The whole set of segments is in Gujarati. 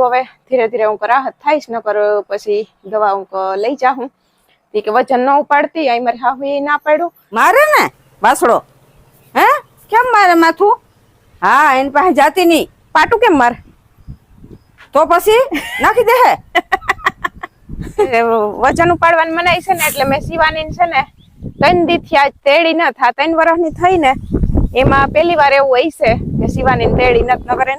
કીધું હવે ધીરે ધીરે હું રાહત થાઈશ નકર પછી દવા હું લઈ જાઉં હું કે વજન ન ઉપાડતી અહીં મારે હાહુ એ ના પાડું મારે ને? વાસડો હે? કેમ મારે માથું? હા એની પાસે જાતી નહીં પાટું કેમ મારે? તો પછી નાખી દે હે. વજન ઉપાડવાની મનાઈ છે ને એટલે મેં શિવાની છે ને ત્રણ દી થયા તેડી ન થા ત્રણ વર્ષની થઈ ને એમાં પહેલી વાર એવું હોય છે કે શિવાની તેડી નથી નગર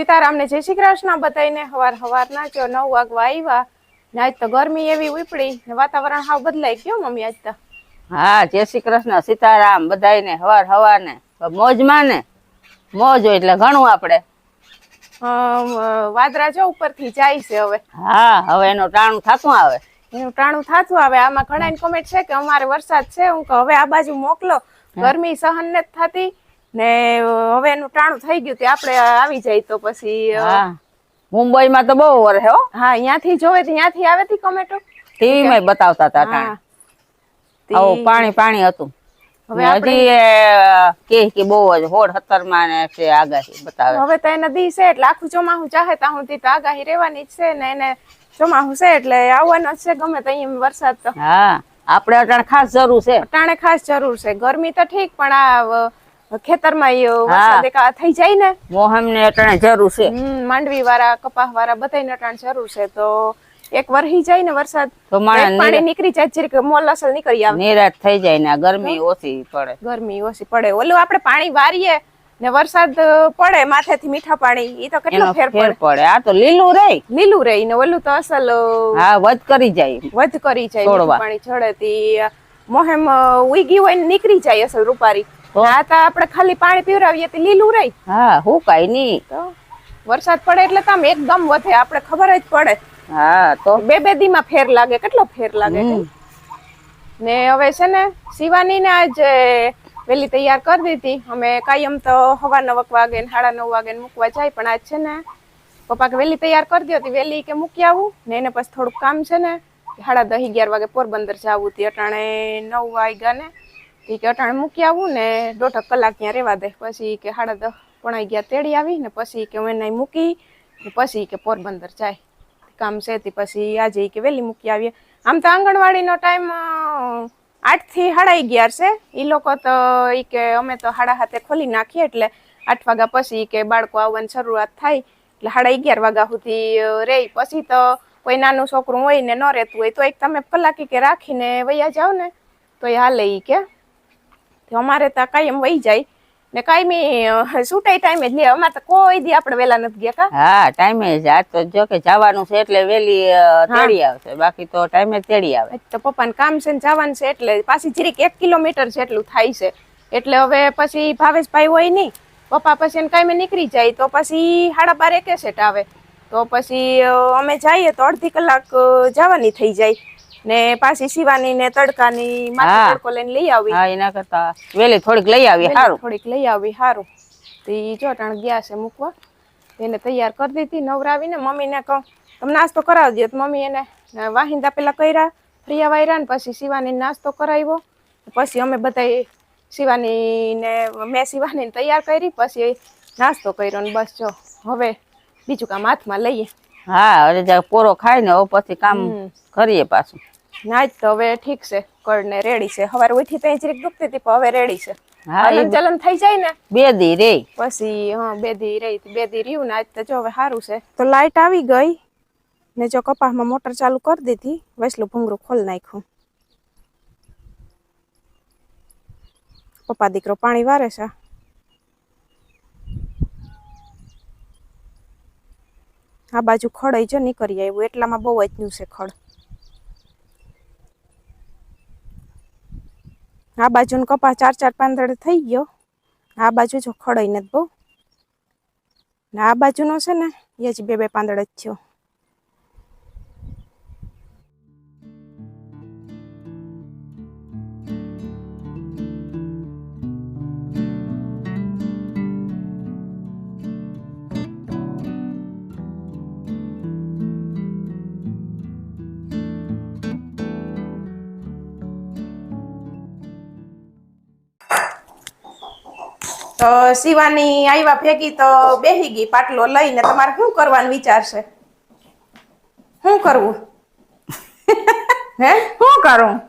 સીતારામને જય શ્રી કૃષ્ણ બતાવીને હવાર હવારના જો નવ વાગવા આવ્યા ને આજ તો ગરમી એવી ઉપડી ને વાતાવરણ હાવ બદલાઈ ગયું મમ્મી આજ તો. હા જય શ્રી કૃષ્ણ સીતારામ બધાયને હવાર હવારને મોજમાં ને મોજ હોય એટલે ઘણું આપણે. વાદરા જો ઉપરથી જાય છે હવે. હા હવે એનું ટાણું થાતું આવે. એનું ટાણું થાતું આવે આમાં ઘણા કોમેન્ટ છે કે અમારે વરસાદ છે હું કે હવે આ બાજુ મોકલો. ગરમી સહન ને થતી ને હવે એનું ટાણું થઈ ગયું તે આપણે આવી જાય તો પછી મુંબઈ માં મુંબઈમાં તો બહુ વરસે હો હા. અહીંયાથી જોવે ત્યાંથી આવે તી કોમેટો? ટીવી માં બતાવતા હતા હા. ટાણ પાણી પાણી હતું. હવે હજી કે કે બહુ જ હોડ સત્તરમાં છે આગાહી બતાવે. હવે તો એ નદી છે એટલે આખું ચોમાહું ચાહે સુધી તો આગાહી રહેવાની જ છે ને એને ચોમાહું છે એટલે આવવાનો જ છે ગમે તો વરસાદ તો. હા. આપણે અટાણે ખાસ જરૂર છે. અટાણે ખાસ જરૂર છે. ગરમી તો ઠીક પણ આ ખેતરમાં એ વરસાદ એક થઈ જાય ને? મોહમ ને અટાણે જરૂર છે. માંડવી વાળા કપાસ વાળા બધાને અટાણ જરૂર છે. તો એક વરહી જાય ને વરસાદ તો પાણી નીકળી જાય જરીક મોલ અસલ નીકળી આવે. નિરાશ થઈ જાય ને ગરમી ઓછી પડે. ગરમી ઓછી પડે. ઓલું આપણે પાણી વારીએ ને વરસાદ પડે માથેથી મીઠા પાણી એ તો કેટલો ફેર પડે. આ તો લીલું રે. લીલું રે ને ઓલું તો અસલ હા વધ કરી જાય. વધ કરી જાય પાણી ચડે તી મોહેમ ઉઈ ગયું હોય ને નીકળી જાય અસલ રૂપારી. આ તો આપણે ખાલી પાણી પીવરાવીએ તો લીલું રહી. હા હું કઈ તો વરસાદ પડે એટલે તામ એકદમ વધે આપણે ખબર જ પડે. હા તો? બે બે દી માં ફેર લાગે કેટલો ફેર લાગે ને હવે છે ને શિવાની ને આજ વેલી તૈયાર કરી દીધી. અમે કાયમ તો હવા નવ વાગે ને સાડા નવ વાગે મૂકવા જાય પણ આજ છે ને પપ્પા કે વેલી તૈયાર કરી દીધી હતી. વેલી કે મૂકી આવું ને એને પછી થોડુંક કામ છે ને સાડા દસ અગિયાર વાગે પોરબંદર જવું હતી. અટાણે નવ વાગ્યા ને કે અટાણે મૂકી આવું ને દોઢ કલાક ત્યાં રહેવા દે. પછી કે સાડા દસ પોણા ગયા તેડી આવી ને પછી કે હું એને મૂકી પછી કે પોરબંદર જાય. કામ છે પછી આજે કે વહેલી મૂકી આવીએ. આમ તો આંગણવાડીનો ટાઈમ આઠથી સાડા અગિયાર છે. એ લોકો તો એ કે અમે તો સાડા હાથે ખોલી નાખીએ એટલે આઠ વાગ્યા પછી કે બાળકો આવવાની શરૂઆત થાય. એટલે સાડા અગિયાર વાગ્યા સુધી રહે પછી તો કોઈ નાનું છોકરું હોય ને ન રહેતું હોય તો એક તમે કલાક કે રાખીને વૈયા જાવ ને તો એ હાલે એ કે. અમારે તો કાયમ વહી જાય. ને કાયમી છૂટાઈ ટાઈમે જ લે અમારે તો કોઈ દી આપણે વેલા નથી ગયા કા? હા ટાઈમે જ. આજ તો જો કે જવાનું છે એટલે વેલી તેડી આવશે. બાકી તો ટાઈમે તેડી આવે. તો પપ્પાને કામ છે ને જવાનું છે એટલે પાછી જરીક એક કિલોમીટર જેટલું થાય છે. એટલે હવે પછી ભાવેશભાઈ હોય નહીં પપ્પા પછી એને કાંઈ નીકળી જાય તો પછી સાડા બાર એકે સેટ આવે. તો પછી અમે જઈએ તો અડધી કલાક જવાની થઈ જાય. ને પાછી શિવાની ને તડકાની માથે તડકો લઈને લઈ આવી. હા એના કરતા વેલી થોડીક લઈ આવી સારું થોડીક લઈ આવી સારું તો ઈ જો ટાણ ગયા છે મૂકવા. એને તૈયાર કરી દીધી નવરાવીને મમ્મીને કહું તમે નાસ્તો કરાવી દો તો મમ્મી એને વાહિંદા પેલા કર્યા ફ્રિયા વાયરા ને પછી શિવાની નાસ્તો કરાવ્યો. પછી અમે બધા શિવાની ને મેં શિવાની તૈયાર કરી પછી નાસ્તો કર્યો ને બસ જો. હવે બીજું કામ હાથમાં લઈએ. હા હવે જ્યારે પોરો ખાય ને પછી કામ કરીએ પાછું. ના જ તો હવે ઠીક છે કળ ને રેડી છે. સવારે ઉઠી ત્યાં જરીક દુખતી હતી પણ હવે રેડી છે. હલન ચલન થઈ જાય ને? બે દી રે. પછી હા બે દી રહી બે દી રહ્યું ને આજ તો જો હવે સારું છે. તો લાઇટ આવી ગઈ ને જો કપાસમાં મોટર ચાલુ કરી દીધી વૈસલું ભૂંગરું ખોલ નાખ્યું. પપ્પા દીકરો પાણી વારે છે. આ બાજુ ખડ જો નીકળી આવ્યું, એટલામાં બહુ જ છે ખડ આ બાજુનો કપાસ ચાર ચાર પાંદડે થઈ ગયો. આ બાજુ જો ખડ નથી બહુ. ને આ બાજુનો છે ને, એ જ બે બે પાંદડે જ થયો. તો શિવાની આવ્યા ભેગી તો બેહી ગઈ પાટલો લઈને. તમારે શું કરવાનું વિચારશે? શું કરવું? હે? શું કરું?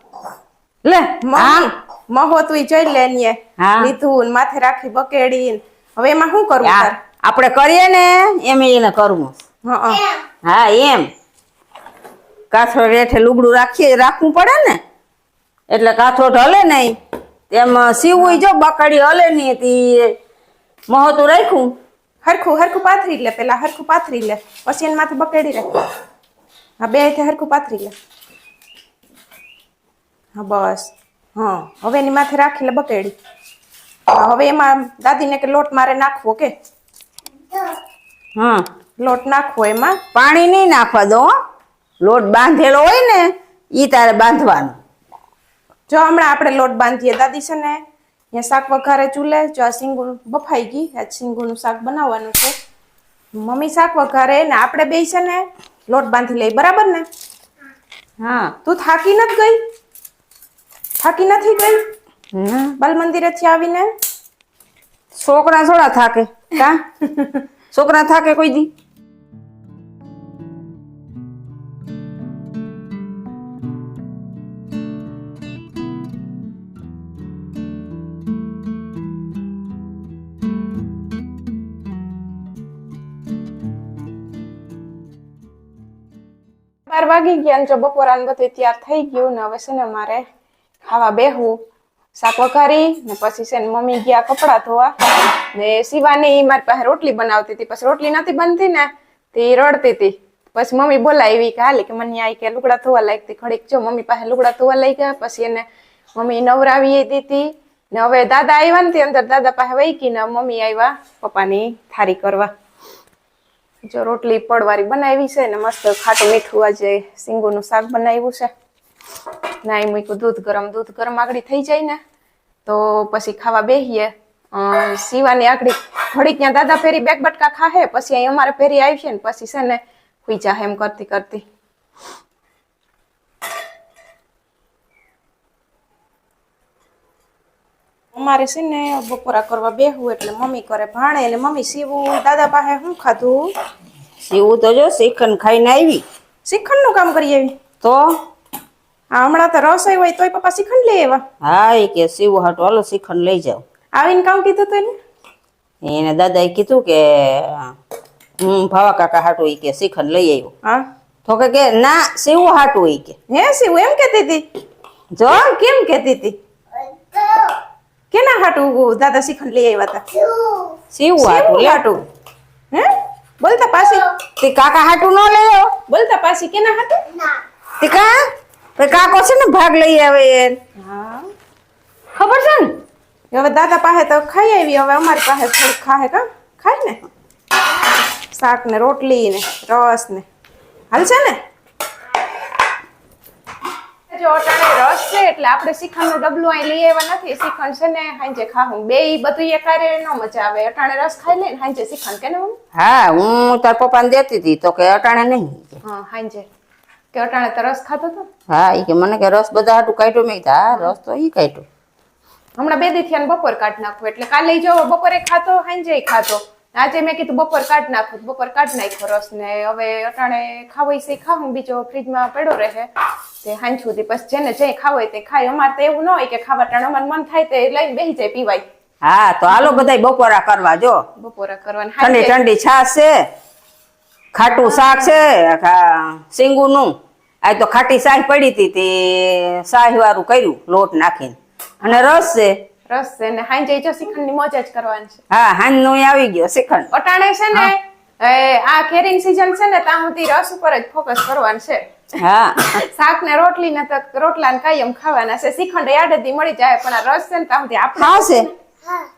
લે મમ્મી મહો તું જોઈ લે ને લીધું માથે રાખી બકેડી હવે એમાં શું કરવું આપણે કરીએ ને એમ એને કરવું. હા એમ. કાથો રેઠે લુગડું રાખીએ રાખવું પડે ને? એટલે કાથો ઢલે નહીં. તેમ સીવું જો બકડી હલે નહીં તી મહત્વ રાખ્યું. હરખું હરખું પાથરી લે પેલા હરખું પાથરી લે. પછી એના માથે બકેડી રાખ. હા બે હાથે હરખું પાથરી લે. હા બસ. હા હવે એની માથે રાખી લે બકેડી હવે એમાં દાદીને કે લોટ મારે નાખવો કે? હા લોટ નાખવો એમાં. પાણી નહીં નાખવા દો. લોટ બાંધેલો હોય ને એ તારે બાંધવાનો. જો હમણાં આપણે લોટ બાંધીએ દાદી છે ને અહીંયા શાક વઘારે ચૂલે જો આ સિંગુનું બફાઈ ગઈ આજ સિંગુનું શાક બનાવવાનું છે. મમ્મી શાક વઘારે ને આપણે બે છે ને લોટ બાંધી લઈ બરાબર ને? હા. તું થાકી નથી ગઈ? થાકી નથી ગઈ. બાલ મંદિરેથી આવીને? છોકરા થોડા થાકે. કા? છોકરા થાકે કોઈ દી? બાર વાગી ગયા જો બપોરાનું બધું તૈયાર થઈ ગયું ને હવે છે ને મારે ખાવા બેહવું. શાક વઘારી ને પછી છે ને મમ્મી ગયા કપડાં ધોવા. ને શિવાની મારી પાસે રોટલી બનાવતી હતી. પછી રોટલી નથી બનતી ને તે રડતી હતી. પછી મમ્મી બોલાવી કે હાલી કે મને આઈ કે લુગડા ધોવા લાગતી. ખડીક જો મમ્મી પાસે લુગડા ધોવા લઈ ગયા. પછી એને મમ્મી નવરાવી દીધી. ને હવે દાદા આવ્યા ને તે અંદર દાદા પાસે વૈકી ને મમ્મી આવ્યા પપ્પાની થારી કરવા. જો રોટલી પડવારી બનાવી છે ને મસ્ત ખાટું મીઠું આજે સિંગોનું શાક બનાવ્યું છે. નાઈ મૂક્યું દૂધ ગરમ દૂધ ગરમ આગળ થઈ જાય ને, તો પછી ખાવા બેહીએ. સીવાની આગળ ઘડીક ત્યાં દાદા ફેરી બેગ બટકા ખાહે, પછી અહીં અમારે ફેરી આવી છે ને, પછી છે ને હુઈ જાહે એમ કરતી કરતી. અમારે છે ને બપોરા કરવા બેહવું એટલે મમ્મી કરે ભાણે એટલે મમ્મી સીવું દાદા પાસે શું ખાધું? સીવું તો જો શ્રીખંડ ખાઈને આવી. શ્રીખંડનું કામ કરી આવી? તો? હા હમણાં તો રસોઈ હોય તોય પપ્પા શ્રીખંડ લઈ આવ્યા. હા એ કે સીવું હાટું હાલો શ્રીખંડ લઈ જાઓ આવીને કામ કીધું તું એને? એને દાદાએ કીધું કે હું ભાવા કાકા હાટું ઈ કે શ્રીખંડ લઈ આવ્યો. હા. તો કે કે ના સીવું હાટું ઈ કે. હે સીવું એમ કહેતી હતી? જો? કેમ કહેતી હતી? હાટું દાદા શ્રીખંડ લઈ આવ્યા હતા સીવું હાટું હાટું. હે? બોલતા પાછી. તે કાકા હાટું ન લઈ બોલતા પાછી કેના હાટું? તે કા? કાકો છે ને ભાગ લઈ આવે. હા. ખબર છે ને? હવે દાદા પાસે તો ખાઈ આવી હવે અમારી પાસે થોડુંક ખાહે કા? ખાય ને? શાક ને રોટલી ને રસ ને હાલ છે ને? જો અટાણે રસ છે એટલે આપણે શ્રીખંડનું ડબલું અહીં લઈ આવ્યા નથી. શ્રીખંડ છે ને હાંજે ખાવું બે બધું એ કાર્ય ન મજા આવે. અટાણે રસ ખાઈ લે ને હાંજે શ્રીખંડ કે ને હા હું તાર પપ્પાને દેતી હતી તો કે અટાણે નહીં. હા હાંજે. કે અટાણે તો રસ ખાતો હતો હા ઈ કે મને કે રસ બધા હાટું કાઢ્યો. મેં હા રસ તો ઈ કાઢ્યો. હમણાં બે દી થયા બપોર કાઢ નાખું. એટલે કાલે જો બપોરે ખાતો હાંજે ખાતો આજે મેં કીધું બપોર કાઢ નાખું બપોર કાઢ નાખ્યો રસ ને હવે અટાણે ખાવો છે ખાવું બીજો ફ્રીજમાં પડ્યો રહે. તે હાંજ સુધી પછી જેને જે ખાવું તે ખાય. અમારે તો એવું ન હોય કે ખાવા ટાણે અમારે મન થાય તે લઈને બેસી જાય પીવાય. હા તો હાલો બધાય બપોરા કરવા જો. બપોરા કરવાની. ઠંડી ઠંડી છાશ છે ખાટું શાક છે સિંગુ સિંગુનું આ તો ખાટી સાહ પડી હતી તે શાહ વાળું કર્યું લોટ નાખીને. અને રસ છે. રસ છે ને હાંજે જો શ્રીખંડની મોજ જ કરવાની છે. હા હાંજ નો આવી ગયો શ્રીખંડ અટાણે છે ને આ કેરીની સીઝન છે ને ત્યાં સુધી રસ ઉપર જ ફોકસ કરવાનું છે. હા. શાક ને રોટલી ને રોટલા ને કાયમ ખાવાના છે. શ્રીખંડ યાદેથી મળી જાય પણ આ રસ છે ને ત્યાં સુધી આપણે આવશે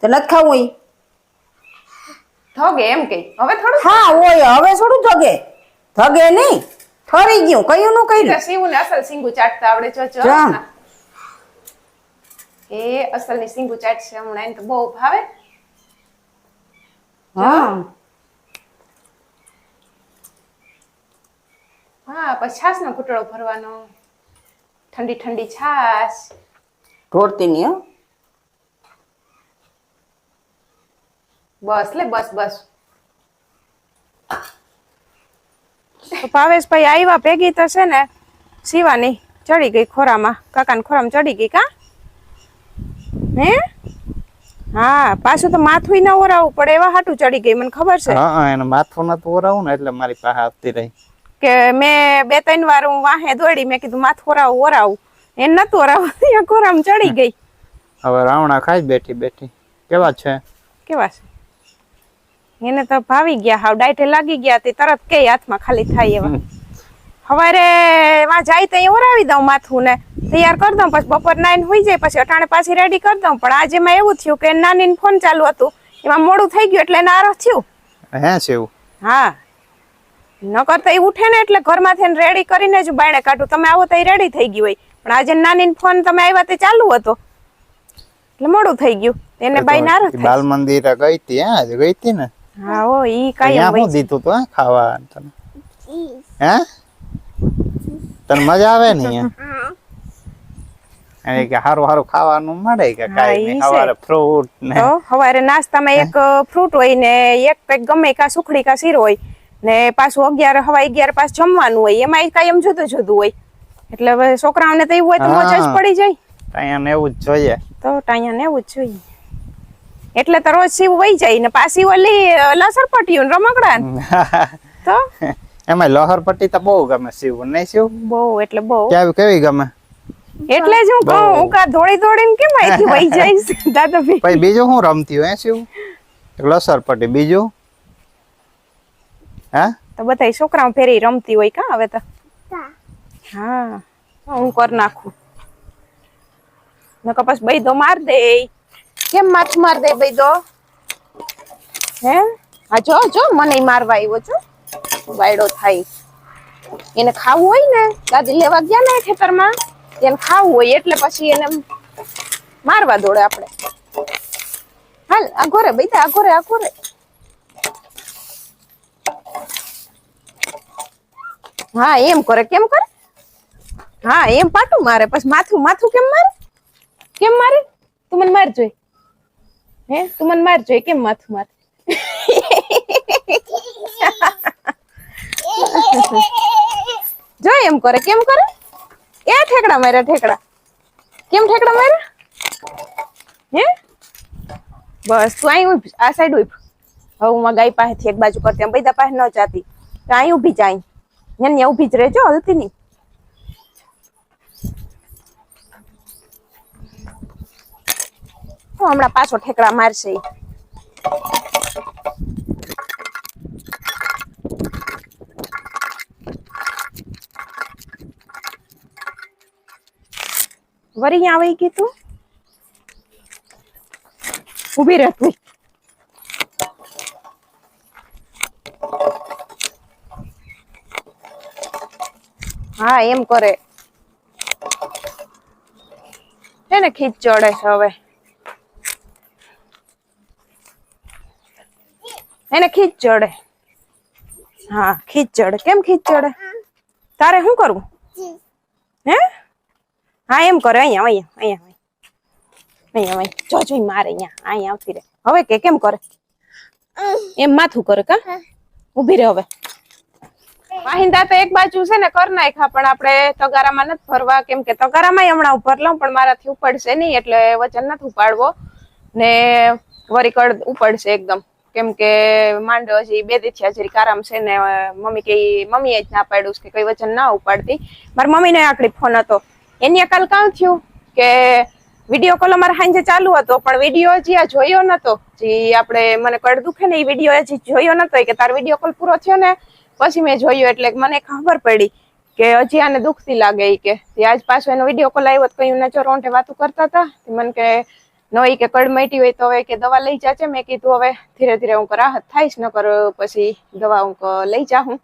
તો નથી ખાવું ઈ થોગે એમ કે. હવે થોડું હા ઓય હવે થોડું ધગે. ધગે નહીં. ફરી ગયું કયું નું કઈ સીવું ને અસલ સિંગુ ચાટતા આવડે જો જો. એ અસલની સિંગુ ચાટ છે હમણાં એને તો બહુ ભાવે હા. હા પછી છાસ નો ઘૂંટડો ભરવાનો. ઠંડી ઠંડી છાશ. ઢોળતી નહીં બસ લે બસ બસ. ભાવેશભાઈ આવ્યા ભેગી તો છે ને શિવાની ચડી ગઈ ખોરામાં. કાકાના ખોરામાં ચડી ગઈ કા? હે? હા પાછું તો માથું ના ઓરાવું પડે એવા હાટું ચડી ગઈ મને ખબર છે. હા એને માથું નતું ઓરાવું ને એટલે મારી પાસે આવતી રહી. કે મેં બે ત્રણ વાર હું વાહે દોડી મેં કીધું માથું ઓરાવું ઓરાવું. એને નતું ઓરાવું ત્યાં કોરામ ચડી ગઈ. હવે રાવણા ખાઈ બેઠી બેઠી. કેવા છે? કેવા છે? એને તો ભાવી ગયા હાવ ડાયટે લાગી ગયા તે તરત કે હાથમાં ખાલી થાય એવા. સવારે માં જાય તો અહીં ઓરાવી દઉં માથું ને. તૈયાર કરી દઉં પછી બપોર નાઈન હોઈ જાય પછી અટાણે પાછી રેડી કરી દઉં. પણ આજે એમાં એવું થયું કે નાની ફોન ચાલુ હતું. એમાં મોડું થઈ ગયું એટલે નારો થયું. હે શિવ હા. નકર તો એ ઉઠે ને એટલે ઘરમાંથી રેડી કરીને જ બાયણે કાઢું. તમે આવો તો એ રેડી થઈ ગયું હોય. પણ આજે નાની ફોન તમે આવ્યા તે ચાલુ હતો. એટલે મોડું થઈ ગયું. એને બાઈ નારો બાલ મંદિર ગઈ હતી હા? ગઈ હતી ને? હા ઓ ઈ કાયમ અહીંયા દીધું તો ખાવા હે? તને મજા આવે ને અહીંયા? કે હારું હારું ખાવાનું મળે કે કાઈ નહીં સવારે ફ્રૂટ ને. સવારે નાસ્તામાં એક ફ્રૂટ હોય ને એક કંઈક ગમે કા સુખડી કા શીરો હોય ને પાછું અગિયાર હવા અગિયાર પાસ જમવાનું હોય એમાં કાયમ જુદું જુદું હોય. એટલે હવે છોકરાઓને તો એવું હોય તો મોજ જ પડી જાય. ને એવું જ જોઈએ. તો ટાયા ને એવું જ જોઈએ. એટલે તો રોજ સીવ વહી જાય ને પાછી ઓલી લસર પટ્યું ને રમકડા તો? એમાં લહર પટ્ટી તો બહુ ગમે શિવ નહીં શિવ? બહુ એટલે બહુ. કેવી કેવી ગમે? એટલે જ હું કહું હું કા દોડી દોડીને કેમ અહીંથી વહી જઈશ દાદાભાઈ? ભાઈ બીજું હું રમતી હોય શિવ? લસર પટ્ટી બીજું? હા? તો બધા છોકરાઓ ફેરી રમતી હોય કા હવે તો? હા હું કર નાખું. નકર પછી બૈદો માર દે. કેમ માથ માર દે બૈદો? હે? હા જો જો મને મારવા આવ્યો છો. વાયડો થાય. એને ખાવું હોય ને દાદી લેવા ગયા ને ખેતરમાં, એને ખાવું હોય એટલે પછી એને મારવા દોડે આપણે. હાલ આઘોરે આ ઘોરે, આ હા, એમ કરે, કેમ કરે? હા, એમ પાટું મારે, પછી માથું માથું કેમ મારે? કેમ મારે? તું મને માર જોઈ. હે, તું મને માર જોઈ, કેમ માથું મારે? જો એમ કરે, કેમ કરે? એ ઠેકડા માર્યા, ઠેકડા. કેમ ઠેકડા માર્યા? હે? બસ, તું અહીં ઉભ આ સાઈડ ઉભ હવે હું ગાય પાસેથી એક બાજુ કરતી બધા પાસે ન જાતી. તો અહીં ઊભી જાય ત્યાં ઊભી જ રહેજો, હલતી નહીં. હમણાં પાછો ઠેકડા મારશે વરી અહીંયા આવી ગઈ તું ઊભી રહે તું હા એમ કરે એને ખીચ ચડે છે હવે એને ખીચ ચડે હા ખીચ ચડે કેમ ખીચ ચડે તારે શું કરવું હે હા એમ કરે અહીંયા અહીંયા અહીંયા અહીંયા અહીંયા. જો જોઈ મારે અહીંયા. અહીંયા આવતી રહે. હવે કે કેમ કરે? એમ માથું કરે કા? ઊભી રહે હવે. વાહિંદા તો એક બાજુ છે ને કર નાખા પણ આપણે તગારામાં નથી ફરવા કેમ કે તગારામાં હમણાં ઉપર લઉં પણ મારાથી ઉપડશે નહીં એટલે વચન નથી ઉપાડવો. ને વરી કડ ઉપડશે એકદમ. કેમ કે માંડ હજી બે દી હજી કારામ છે ને મમ્મી કે મમ્મીએ જ ના પાડ્યું કે કઈ વચન ના ઉપાડતી. મારી મમ્મીને આકડી ફોન હતો. એની અકાલ કાં થયું કે વીડિયો કોલ અમારે સાંજે ચાલુ હતો, પણ વીડિયો હજી આ જોયો નતો. જે આપણે મને કડ દુખે ને એ વીડિયો હજી જોયો નતો કે તારો વીડિયો કોલ પૂરો થયો ને, પછી મેં જોયું એટલે મને ખબર પડી કે હજી આને દુખતી લાગે કે. આજ પાછો એનો વીડિયો કોલ આવ્યો તો કયું નચો રોંઠે વાતું કરતા હતા. મને કે નવી કે કડ મટી હોય તો હવે કે દવા લઈ જાજે મેં કીધું હવે ધીરે ધીરે હું રાહત થાઈશ, નકર પછી દવા હું લઈ જાઉં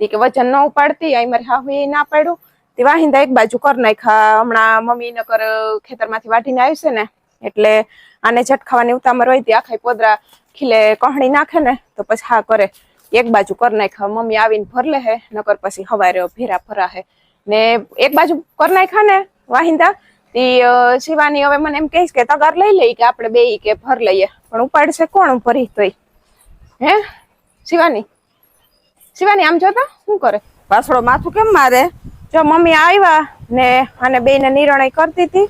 તે કે વજન ન ઉપાડતી આઈ મારી હાહુ એ ના પાડ્યું. તે વાહિંદા એક બાજુ કર નાખ્યા. હમણાં મમ્મી નકર ખેતરમાંથી વાટીને આવ્યું છે ને, એટલે આને ઝટખાવાની ઉતામર હોય તે આખા પોદરા ખીલે કહણી નાખે ને, તો પછી હા કરે. એક બાજુ કર નાખ્યા. મમ્મી આવીને ભર લે હે, નકર પછી હવારે ભેરા ફરા હે. ને એક બાજુ કર નાખ્યા ને, વાહિંદા, તે શિવાની હવે મને એમ કહીશ કે તગાર લઈ લઈ કે આપણે બે કે ભર લઈએ. પણ ઉપાડશે કોણ ભરી તોય? હે? શિવાની? શિવાની આમ જોતા? શું કરે? પાછળ માથું કેમ મારે? જો મમ્મી આવ્યા ને અને બેને નિર્ણય કરતી હતી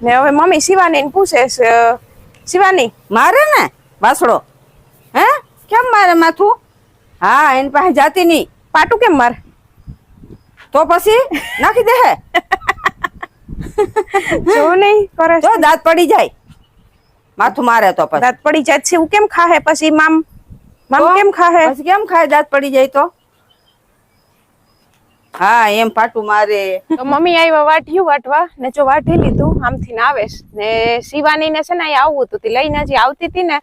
ને હવે મમ્મી શિવાની પૂછે શિવાની? મારે ને? વાસડો હે? કેમ મારે માથું? હા એની પાસે જાતી નહીં. પાટું કેમ મારે? તો પછી નાખી દે જો નહીં કરે. જો દાંત પડી જાય. માથું મારે તો પછી. દાંત પડી જાય છે કેમ ખાહે? પછી મામ મામ કેમ ખાહે? પછી કેમ ખાય દાંત પડી જાય તો? હા, એમ પાટું મારે. તો મમ્મી આવ્યા વાટ્યું વાટવા ને જો વાટી લીધું, આમથી ને આવે ને શિવાની ને છે ને અહીંયા આવવું હતું. લઈને જે આવતી હતી ને,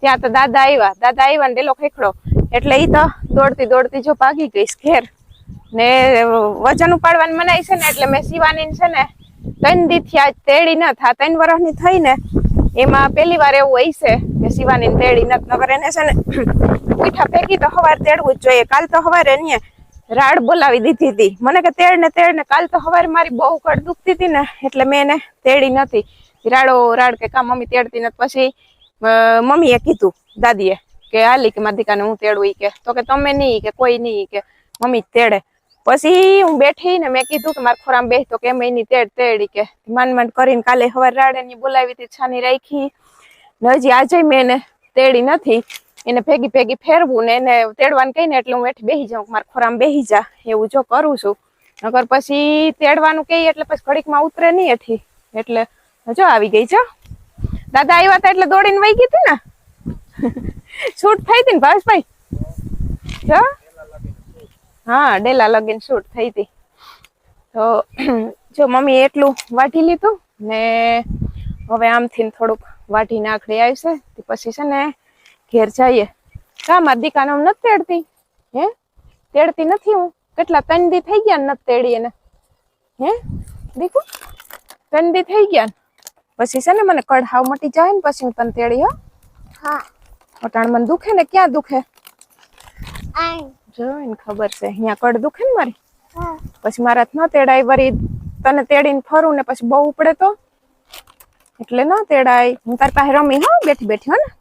ત્યાં તો દાદા આવ્યા દાદા આવ્યા ને ડેલો ખેખડો એટલે ઈ તો દોડતી દોડતી જો ભાગી ગઈ ઘેર. ને વજન ઉપાડવાનું મનાય છે ને, એટલે મેં શિવાની છે ને ત્રણ દી થયા, તેડી ન થા. ત્રણ વર્ષની થઈ ને, એમાં પહેલી વાર એવું હોય કે શિવાની તેડી નથી નગર એને છે ને પીઠા ફેંકી તો હવાર તેડવું જ જોઈએ. કાલ તો હવારે એને રાડ બોલાવી દીધી હતી. મને કે તેડ ને તેડ ને કાલ તો હવારે મારી બહુ કડ દુખતી હતી ને, એટલે મેં એને તેડી નથી રાડો, રાડ કે કા મમ્મી તેડતી નથી પછી મમ્મીએ કીધું, દાદીએ કે હાલી કે માધિકાને હું તેડું કે. તો કે તમે નહીં કે કોઈ નહીં કે, મમ્મી તેડે. પછી હું બેઠી ને મેં કીધું કે મારે ખોરામ બેસ તો કેમ એની તેડ તેડી કે. માંડ માંડ કરીને કાલે સવારે રાડે ની બોલાવી હતી, છાની રાખી. ને હજી આજે મેં એને તેડી નથી. એને ભેગી ભેગી ફેરવું ને એને તેડવાનું કહીને એટલે હું એઠી બેસી જાઉં, મારા ખોરામાં બેસી જા, એવું જો કરું છું. નકર પછી તેડવાનું કહીએ એટલે પછી ઘડીકમાં ઉતરે નહીં એઠી. એટલે જો આવી ગઈ છો દાદા આવ્યા હતા એટલે દોડીને વહી ગઈ હતી ને? શૂટ થઈ હતી ને, ભાવેશભાઈ? જો. હા, ડેલા લગીને શૂટ થઈ હતી. તો જો મમ્મી એટલું વાટી લીધું ને હવે આમથી થોડુંક વાટી નાખડી આવશે પછી છે ને ઘેર જઈએ. કા મારી દીકાને હું નથી તેડતી? હે? તેડતી નથી હું. કેટલા ત્રણ દી થઈ ગયા ને નથી તેડી એને. હે? દીકુ? ત્રણ દી થઈ ગયા પછી છે ને મને કઢાવ મટી જાય ને પછી પણ તને તેડી હો. હા. અટાણ મને દુખે ને ક્યાં દુખે? જોઈને ખબર છે. અહીંયા કડ દુખે ને મારી? હા. પછી મારા ન તેડાય વરી તને તેડીને ફરું ને પછી બહુ ઉપડે તો? એટલે ન તેડાય. હું તારી પાસે રમી હો બેઠી બેઠી હો ને?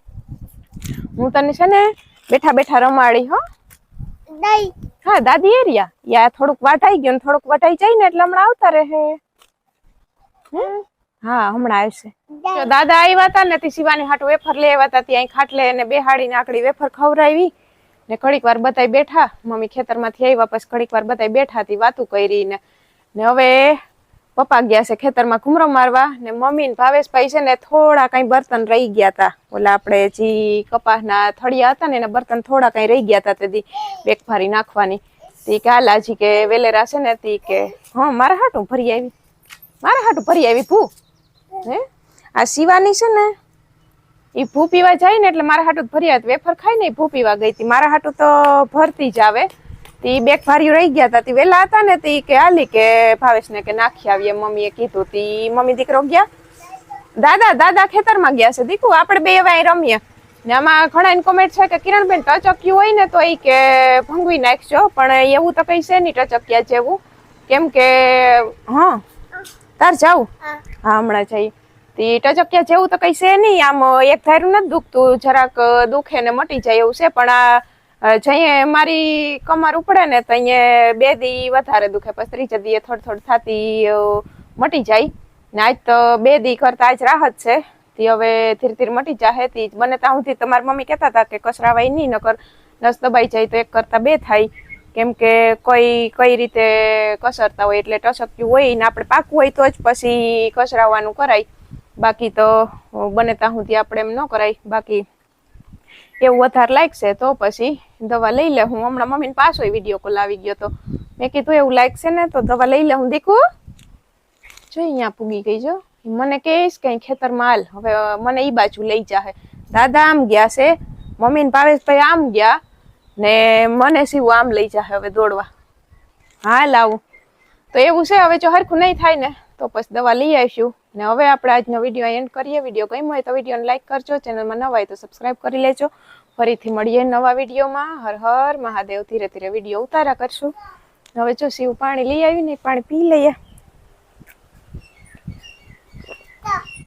હું તને છે ને બેઠા બેઠા રમાડી હો. હા દાદી એરિયા યા થોડુંક વાટાઈ ગયું થોડુંક વટાઈ જાય ને એટલે હમણાં આવતા રહે? હા હમણાં આવશે. તો દાદા આવ્યા હતા ને તે શિવાની હાટુ વેફર લઈ આવ્યા હતા ત્યાં ખાટલે ને બેહાડીને આકડી વેફર ખવડાવી. ને ઘડીક વાર બતાવી બેઠા. મમ્મી ખેતરમાંથી આવ્યા પછી ઘડીક વાર બધાય બેઠા હતી વાતું કરી ને ને હવે પપ્પા ગયા છે ખેતરમાં ઘૂમરો મારવા ને મમ્મી ભાવેશભાઈ છે ને થોડા કઈ બર્તન રહી ગયા હતા ઓલા આપણે જે કપાસના થળિયા હતા ને એના બર્તન થોડા કઈ રહી ગયા હતા તેથી બેગ ફારી નાખવાની. તી કે હાલ આજી કે વેલેરા છે ને તી કે, હા, મારા હાટું ભરી આવી. મારા હાટું ભરી આવી ભૂ. હે? આ શિવાની છે ને એ ભૂ પીવા જાય ને એટલે મારા હાટું જ ભરી આવે. વેફર ખાઈ ને ભૂ પીવા ગઈ હતી મારા હાટું તો ભરતી જ આવે. તી બેગ ભાર્યું રહી ગયા હતા તી વેલા હતા ને તી કે હાલી કે ભાવેશ ને કે નાખી આવીએ મમ્મીએ કીધું તી. મમ્મી દીકરો ગયા? દાદા દાદા ખેતરમાં ગયા છે. દીકુ આપણે બે હવે રમીએ. ને આમાં ઘણા કોમેન્ટ છે કે કિરણબેન ટચક્યું હોય ને તો એ કે ભંગવી નાખજો પણ એવું તો કઈ છે નહીં ટચક્યા જેવું. કેમ કે હા તાર જાઉં? હા. હમણાં જઈ. તી ટચક્યા જેવું તો કઈ છે નહીં. આમ એક ધાર્યું નથી દુખતું. જરાક દુખે ને મટી જાય એવું છે પણ આ જઈએ, મારી કમર ઉપડે ને તો અહીંયા બે દી વધારે દુખે, પછી ત્રીજા દીએ થોડ થોડ થતી મટી જાય. ને આજ તો બે દી કરતા આજ રાહત છે. તે હવે ધીરે ધીરે મટી જાહે, તી બને ત્યાં સુધી તમારી મમ્મી કહેતા હતા કે કસરાવાય નહીં, નકર નસ દબાઈ જાય તો એક કરતા બે થાય. કેમ કે કોઈ, કઈ રીતે કસરતા હોય એટલે ટસક્યું હોય ને આપણે પાકું હોય તો જ પછી કસરાવાનું કરાય. બાકી તો બને ત્યાં સુધી આપણે એમ ન કરાય. બાકી એવું વધારે લાગશે તો પછી દવા લઈ લે. હું હમણાં મમ્મીને પાછો વીડિયો કોલ આવી ગયો તો. મેં કીધું એવું લાગશે ને તો દવા લઈ લે. હું દીકું જો અહીંયા પૂગી ગઈ જો. મને કહીશ કે ખેતર માલ હવે મને એ બાજુ લઈ જાહે. દાદા આમ ગયા છે. મમ્મી ને ભાવેશભાઈ આમ ગયા ને મને સીવું આમ લઈ જાહે હવે દોડવા. હાલ આવું. તો એવું છે. હવે જો હરખું નહીં થાય ને તો પછી દવા લઈ આવીશું. ને હવે આપણે આજનો વીડિયો એન્ડ કરીએ. વીડિયો ગમ્યો હોય તો વિડીયોને લાઈક કરજો. ચેનલમાં નવા હોય તો સબસ્ક્રાઈબ કરી લેજો. ફરીથી મળીએ નવા વિડીયોમાં હર હર મહાદેવ. ધીરે ધીરે વીડિયો ઉતારા કરશું. હવે જો શિવ પાણી લઈ આવ્યું ને પાણી પી લઈએ.